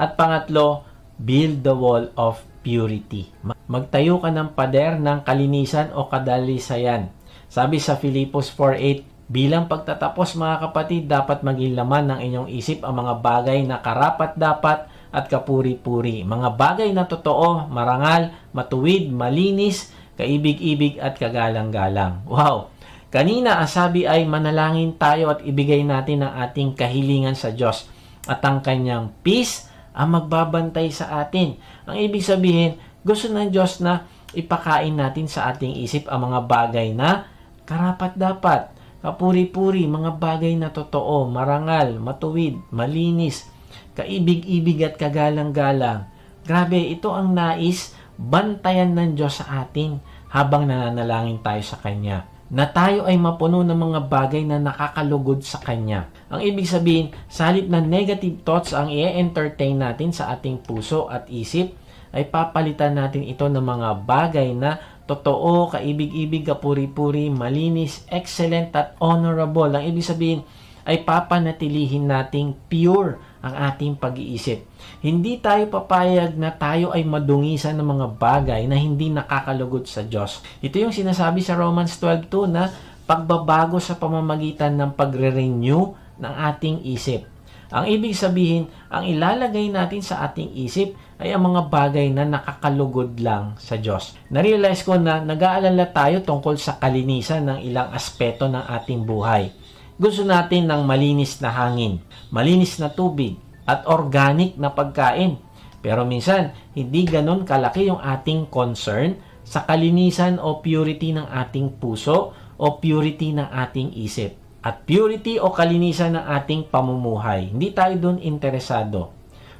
At pangatlo, build the wall of purity. Ma- Magtayo ka ng pader ng kalinisan o kadalisayan. Sabi sa Filipos 4.8, bilang pagtatapos mga kapatid, dapat maging laman ng inyong isip ang mga bagay na karapat-dapat at kapuri-puri. Mga bagay na totoo, marangal, matuwid, malinis, kaibig-ibig at kagalang-galang. Wow! Kanina ang sabi ay manalangin tayo at ibigay natin ang ating kahilingan sa Diyos at ang kanyang peace ang magbabantay sa atin. Ang ibig sabihin, gusto ng Diyos na ipakain natin sa ating isip ang mga bagay na karapat-dapat, kapuri-puri, mga bagay na totoo, marangal, matuwid, malinis, kaibig-ibig at kagalang-galang. Grabe, ito ang nais bantayan ng Diyos sa atin habang nananalangin tayo sa Kanya na tayo ay mapuno ng mga bagay na nakakalugod sa Kanya. Ang ibig sabihin, sa halip na negative thoughts ang i-entertain natin sa ating puso at isip, ay papalitan natin ito ng mga bagay na totoo, kaibig-ibig, kapuri-puri, malinis, excellent at honorable. Ang ibig sabihin, ay papanatilihin nating pure ang ating pag-iisip. Hindi tayo papayag na tayo ay madungisan ng mga bagay na hindi nakakalugod sa Diyos. Ito yung sinasabi sa Romans 12.2 na pagbabago sa pamamagitan ng pagre-renew ng ating isip. Ang ibig sabihin, ang ilalagay natin sa ating isip ay ang mga bagay na nakakalugod lang sa Diyos. Narealize ko na nag-aalala tayo tungkol sa kalinisan ng ilang aspeto ng ating buhay. Gusto natin ng malinis na hangin, malinis na tubig, at organic na pagkain. Pero minsan, hindi ganun kalaki yung ating concern sa kalinisan o purity ng ating puso o purity ng ating isip. At purity o kalinisan ng ating pamumuhay. Hindi tayo doon interesado.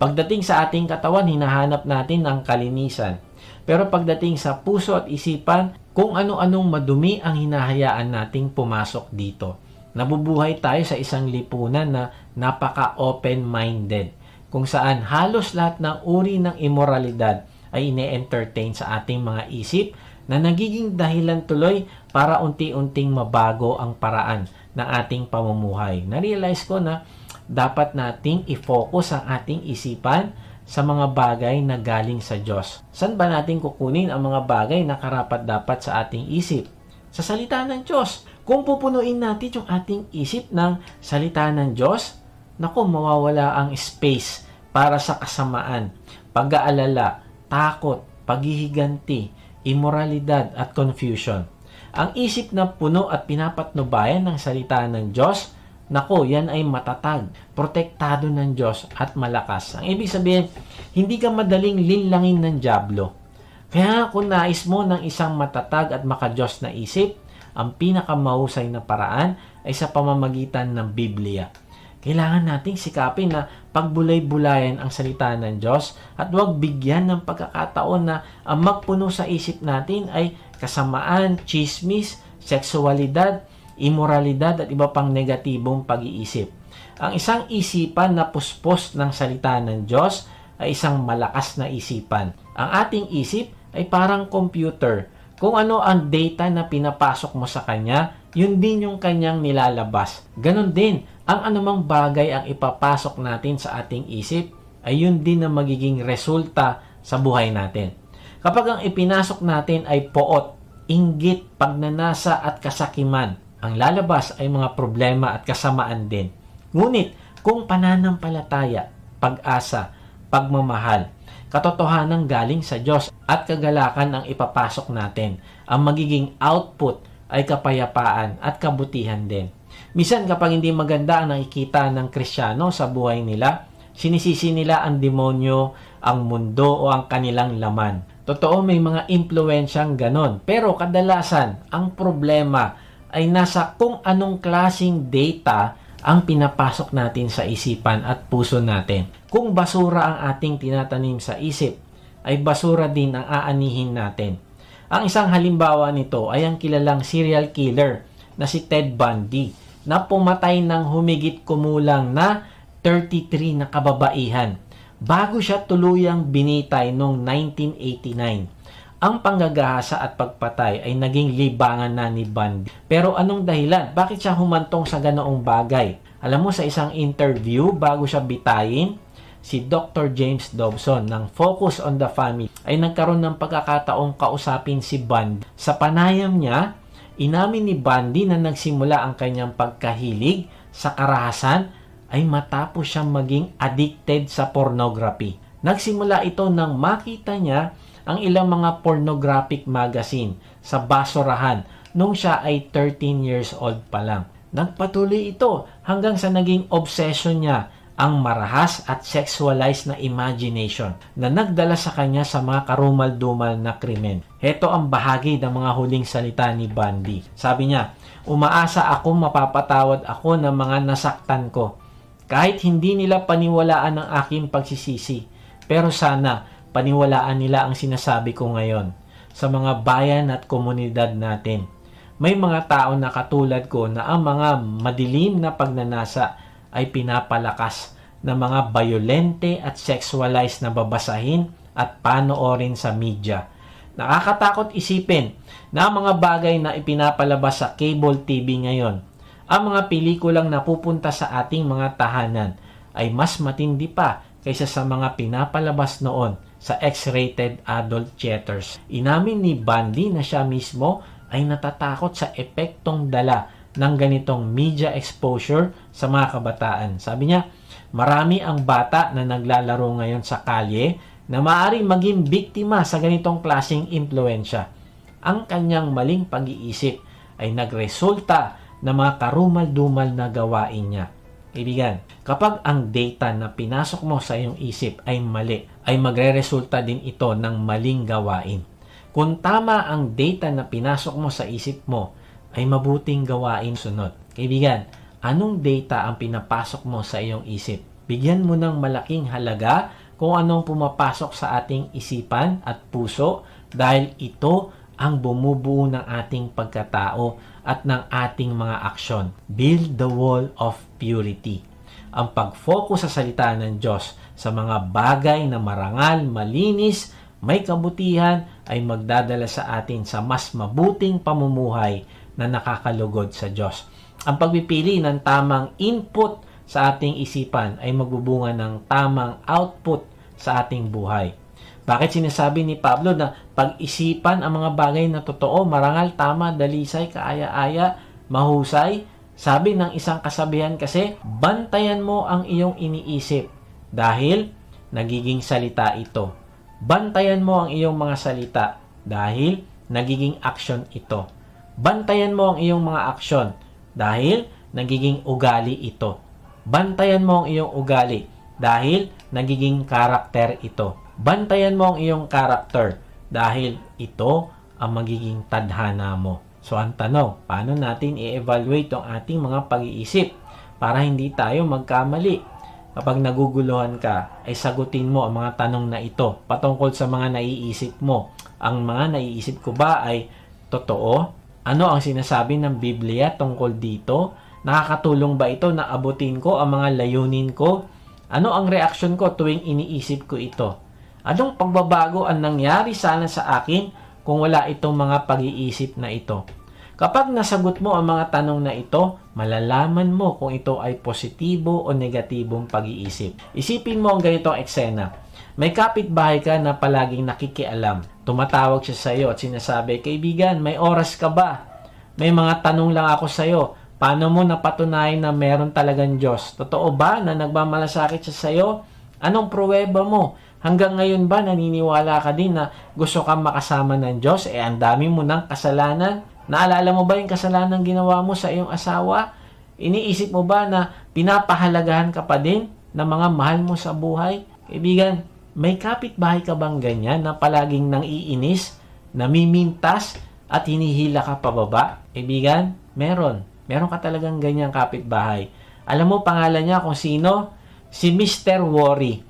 Pagdating sa ating katawan, hinahanap natin ang kalinisan. Pero pagdating sa puso at isipan, kung ano-anong madumi ang hinahayaan nating pumasok dito nabubuhay tayo sa isang lipunan na napaka-open-minded kung saan halos lahat ng uri ng immoralidad ay ine-entertain sa ating mga isip na nagiging dahilan tuloy para unti-unting mabago ang paraan ng ating pamumuhay. Na-realize ko na dapat nating i-focus ang ating isipan sa mga bagay na galing sa Diyos. Saan ba natin kukunin ang mga bagay na karapat dapat sa ating isip? Sa salita ng Diyos. Kung pupunuin natin yung ating isip ng salita ng Diyos, naku, mawawala ang space para sa kasamaan, pag-aalala, takot, paghihiganti, immoralidad at confusion. Ang isip na puno at pinapatnubayan ng salita ng Diyos, nako, yan ay matatag, protektado ng Diyos at malakas. Ang ibig sabihin, hindi ka madaling linlangin ng Diablo. Kaya kung nais mo ng isang matatag at makajos na isip, ang pinakamahusay na paraan ay sa pamamagitan ng Biblia. Kailangan nating sikapin na pagbulay-bulayan ang salita ng Diyos at huwag bigyan ng pagkakataon na ang magpuno sa isip natin ay kasamaan, chismis, seksualidad, imoralidad at iba pang negatibong pag-iisip. Ang isang isipan na puspos ng salita ng Diyos ay isang malakas na isipan. Ang ating isip ay parang computer kung ano ang data na pinapasok mo sa kanya, yun din yung kanyang nilalabas. Ganon din, ang anumang bagay ang ipapasok natin sa ating isip, ay yun din ang magiging resulta sa buhay natin. Kapag ang ipinasok natin ay poot, inggit, pagnanasa at kasakiman, ang lalabas ay mga problema at kasamaan din. Ngunit, kung pananampalataya, pag-asa, pagmamahal, katotohanan galing sa Diyos at kagalakan ang ipapasok natin. Ang magiging output ay kapayapaan at kabutihan din. Misan kapag hindi maganda ang nakikita ng Kristiyano sa buhay nila, sinisisi nila ang demonyo, ang mundo o ang kanilang laman. Totoo may mga impluensyang ganon. Pero kadalasan, ang problema ay nasa kung anong klasing data ang pinapasok natin sa isipan at puso natin. Kung basura ang ating tinatanim sa isip, ay basura din ang aanihin natin. Ang isang halimbawa nito ay ang kilalang serial killer na si Ted Bundy na pumatay ng humigit kumulang na 33 na kababaihan bago siya tuluyang binitay noong 1989. Ang panggagahasa at pagpatay ay naging libangan na ni Bundy. Pero anong dahilan? Bakit siya humantong sa ganoong bagay? Alam mo, sa isang interview, bago siya bitayin, si Dr. James Dobson ng Focus on the Family ay nagkaroon ng pagkakataong kausapin si Bundy. Sa panayam niya, inamin ni Bundy na nagsimula ang kanyang pagkahilig sa karahasan ay matapos siyang maging addicted sa pornography. Nagsimula ito nang makita niya ang ilang mga pornographic magazine sa basurahan nung siya ay 13 years old pa lang. Nagpatuloy ito hanggang sa naging obsession niya ang marahas at sexualized na imagination na nagdala sa kanya sa mga karumal-dumal na krimen. Heto ang bahagi ng mga huling salita ni Bundy. Sabi niya, umaasa ako mapapatawad ako ng mga nasaktan ko. Kahit hindi nila paniwalaan ang aking pagsisisi. Pero sana paniwalaan nila ang sinasabi ko ngayon sa mga bayan at komunidad natin may mga tao na katulad ko na ang mga madilim na pagnanasa ay pinapalakas ng mga violente at sexualized na babasahin at panoorin sa media. Nakakatakot isipin na ang mga bagay na ipinapalabas sa cable TV ngayon, ang mga pelikulang napupunta sa ating mga tahanan ay mas matindi pa kaysa sa mga pinapalabas noon sa X-rated adult theaters. Inamin ni Bundy na siya mismo ay natatakot sa epektong dala ng ganitong media exposure sa mga kabataan. Sabi niya, marami ang bata na naglalaro ngayon sa kalye na maaaring maging biktima sa ganitong klaseng impluensya. Ang kanyang maling pag-iisip ay nagresulta ng mga karumal-dumal na gawain niya. Ibigan, kapag ang data na pinasok mo sa iyong isip ay mali, ay magre-resulta din ito ng maling gawain. Kung tama ang data na pinasok mo sa isip mo, ay mabuting gawain sunod. Kaibigan, anong data ang pinapasok mo sa iyong isip? Bigyan mo ng malaking halaga kung anong pumapasok sa ating isipan at puso dahil ito ang bumubuo ng ating pagkatao at ng ating mga aksyon. Build the wall of purity. Ang pag-focus sa salita ng Diyos sa mga bagay na marangal, malinis, may kabutihan ay magdadala sa atin sa mas mabuting pamumuhay na nakakalugod sa Diyos. Ang pagpipili ng tamang input sa ating isipan ay magbubunga ng tamang output sa ating buhay. Bakit sinasabi ni Pablo na pag-isipan ang mga bagay na totoo, marangal, tama, dalisay, kaaya-aya, mahusay? Sabi ng isang kasabihan kasi, bantayan mo ang iyong iniisip dahil nagiging salita ito Bantayan mo ang iyong mga salita dahil nagiging action ito. Bantayan mo ang iyong mga aksyon dahil nagiging ugali ito. Bantayan mo ang iyong ugali dahil nagiging karakter ito. Bantayan mo ang iyong karakter dahil ito ang magiging tadhana mo. So ang tanong, paano natin i-evaluate ang ating mga pag-iisip para hindi tayo magkamali? Kapag naguguluhan ka, ay sagutin mo ang mga tanong na ito patungkol sa mga naiisip mo. Ang mga naiisip ko ba ay totoo? Ano ang sinasabi ng Biblia tungkol dito? Nakakatulong ba ito na abutin ko ang mga layunin ko? Ano ang reaksyon ko tuwing iniisip ko ito? Anong pagbabago ang nangyari sana sa akin kung wala itong mga pag-iisip na ito? Kapag nasagot mo ang mga tanong na ito, malalaman mo kung ito ay positibo o negatibong pag-iisip. Isipin mo ang ganitong eksena. May kapitbahay ka na palaging nakikialam. Tumatawag siya sa iyo at sinasabi, Kaibigan, may oras ka ba? May mga tanong lang ako sa iyo. Paano mo napatunayan na meron talagang Diyos? Totoo ba na nagmamalasakit siya sa iyo? Anong pruweba mo? Hanggang ngayon ba naniniwala ka din na gusto kang makasama ng Diyos? Eh, ang dami mo ng kasalanan. Naalala mo ba yung kasalanan ginawa mo sa iyong asawa? Iniisip mo ba na pinapahalagahan ka pa din ng mga mahal mo sa buhay? Kaibigan, may kapitbahay ka bang ganyan na palaging nang iinis, namimintas, at hinihila ka pababa? Kaibigan, meron. Meron ka talagang ganyang kapitbahay. Alam mo pangalan niya kung sino? Si Mr. Worry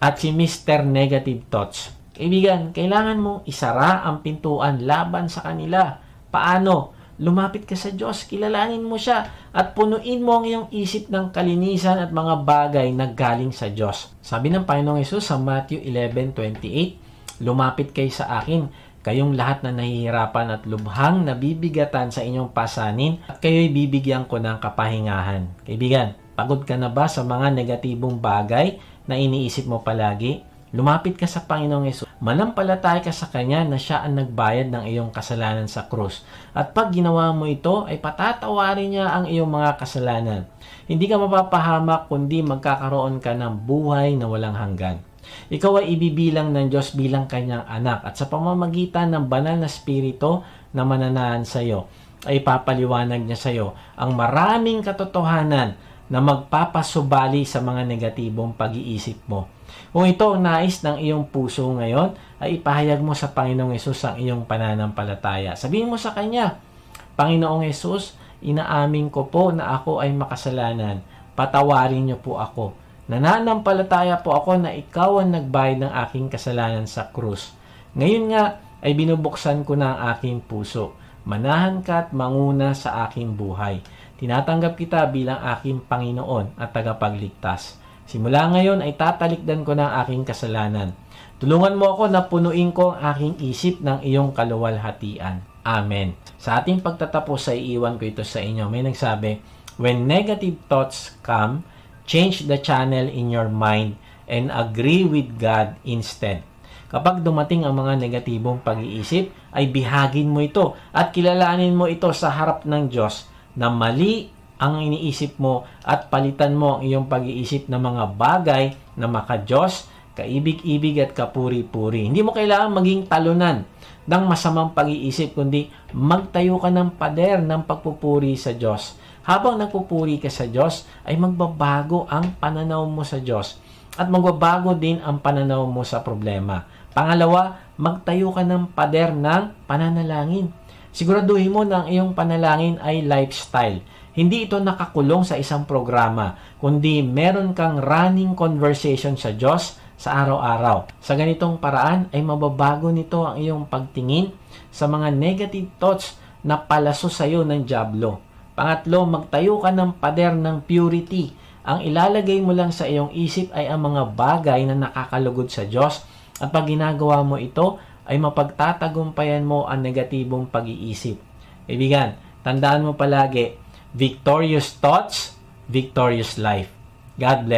at si Mr. Negative Thoughts. Kaibigan, kailangan mong isara ang pintuan laban sa kanila Paano? Lumapit ka sa Diyos, kilalanin mo siya, at punuin mo ang iyong isip ng kalinisan at mga bagay na galing sa Diyos. Sabi ng Panginoong Yesus sa Matthew 11.28, Lumapit kay sa akin, kayong lahat na nahihirapan at lubhang nabibigatan sa inyong pasanin, at kayo'y bibigyan ko ng kapahingahan. Kaibigan, pagod ka na ba sa mga negatibong bagay na iniisip mo palagi? Lumapit ka sa Panginoong Yesus. Manampalataya ka sa Kanya na Siya ang nagbayad ng iyong kasalanan sa krus. At pag ginawa mo ito, ay patatawarin niya ang iyong mga kasalanan. Hindi ka mapapahamak kundi magkakaroon ka ng buhay na walang hanggan. Ikaw ay ibibilang ng Diyos bilang kanyang anak at sa pamamagitan ng banal na spirito na mananahan sa iyo, ay papaliwanag niya sa iyo ang maraming katotohanan na magpapasubali sa mga negatibong pag-iisip mo. Kung ito ang nais ng iyong puso ngayon, ay ipahayag mo sa Panginoong Yesus ang iyong pananampalataya. Sabihin mo sa Kanya, Panginoong Yesus, inaamin ko po na ako ay makasalanan. Patawarin niyo po ako. Nananampalataya po ako na ikaw ang nagbayad ng aking kasalanan sa krus. Ngayon nga ay binubuksan ko na ang aking puso. Manahan ka at manguna sa aking buhay. Tinatanggap kita bilang aking Panginoon at tagapagligtas. Simula ngayon ay tatalikdan ko na ang aking kasalanan. Tulungan mo ako na punuin ko ang aking isip ng iyong kaluwalhatian. Amen. Sa ating pagtatapos ay iiwan ko ito sa inyo. May nagsabi, When negative thoughts come, change the channel in your mind and agree with God instead. Kapag dumating ang mga negatibong pag-iisip, ay bihagin mo ito at kilalanin mo ito sa harap ng Diyos na mali ang iniisip mo at palitan mo ang iyong pag-iisip ng mga bagay na maka-Diyos, kaibig-ibig at kapuri-puri. Hindi mo kailangan maging talunan ng masamang pag-iisip, kundi magtayo ka ng pader ng pagpupuri sa Diyos. Habang nagpupuri ka sa Diyos, ay magbabago ang pananaw mo sa Diyos at magbabago din ang pananaw mo sa problema. Pangalawa, magtayo ka ng pader ng pananalangin. Siguraduhin mo na ang iyong panalangin ay lifestyle. Hindi ito nakakulong sa isang programa, kundi meron kang running conversation sa Diyos sa araw-araw. Sa ganitong paraan ay mababago nito ang iyong pagtingin sa mga negative thoughts na palaso sa iyo ng Diablo. Pangatlo, magtayo ka ng pader ng purity. Ang ilalagay mo lang sa iyong isip ay ang mga bagay na nakakalugod sa Diyos at pag ginagawa mo ito, ay mapagtatagumpayan mo ang negatibong pag-iisip. Ibigan, tandaan mo palagi, victorious thoughts, victorious life. God bless.